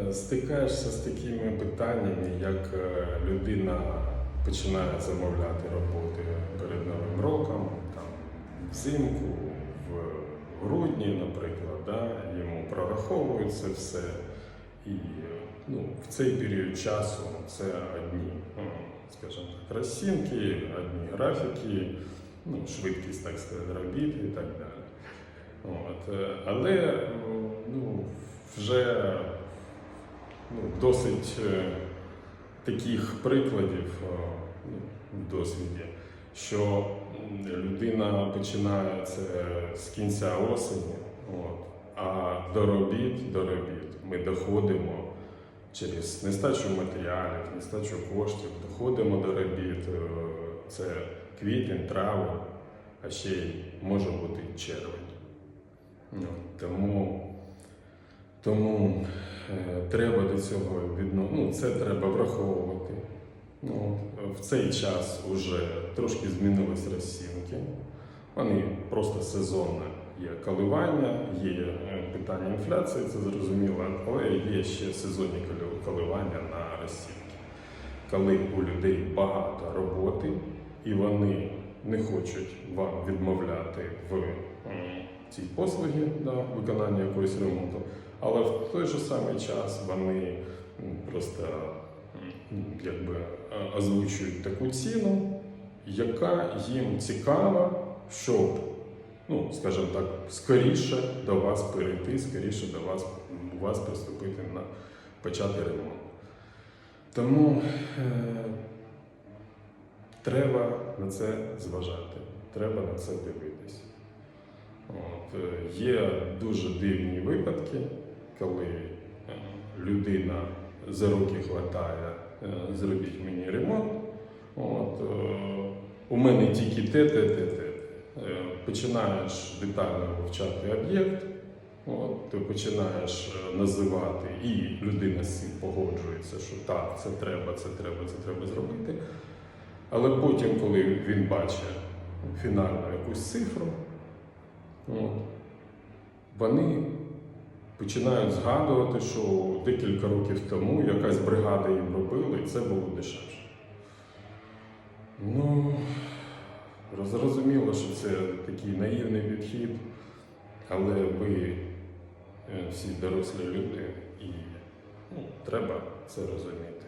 е, стикаєшся з такими питаннями, як е, людина починає замовляти роботи перед Новим роком, там, взимку, в грудні, наприклад, да, йому прораховують це все. І ну, в цей період часу це одні, ну, скажімо так, розцінки, одні графіки, ну, швидкість, так сказати, робіт і так далі. От. е, Але ну, вже ну, досить е, таких прикладів е, ну, в досвіді, що людина починає це з кінця осені, от, а до робіт, до робіт ми доходимо через нестачу матеріалів, нестачу коштів, доходимо до робіт. е, Це квітень, травень, а ще й може бути червень. Тому, тому треба до цього відно... ну, це треба враховувати. Ну, в цей час вже трошки змінились розцінки. Вони просто сезонно є коливання, є е, питання інфляції, це зрозуміло, але є ще сезонні коли- коливання на розцінки. Коли у людей багато роботи і вони не хочуть вам відмовляти в цій послугі да, виконання якогось ремонту, але в той же самий час вони просто якби озвучують таку ціну, яка їм цікава, щоб, ну, скажімо так, скоріше до вас перейти, скоріше до вас, у вас приступити на почати ремонт. Тому е, треба на це зважати, треба на це дивитися. От, е, є дуже дивні випадки, коли е, людина за руки хватає, е, зробіть мені ремонт. От, у мене тільки те, те, те, те. Починаєш детально вивчати об'єкт, ти починаєш називати, і людина з цим погоджується, що так, це треба, це треба, це треба зробити. Але потім, коли він бачить фінальну якусь цифру, вони починають згадувати, що декілька років тому якась бригада їм робила, і це було дешевше. Ну, зрозуміло, що це такий наївний підхід, але ви е, всі дорослі люди, і ну, треба це розуміти.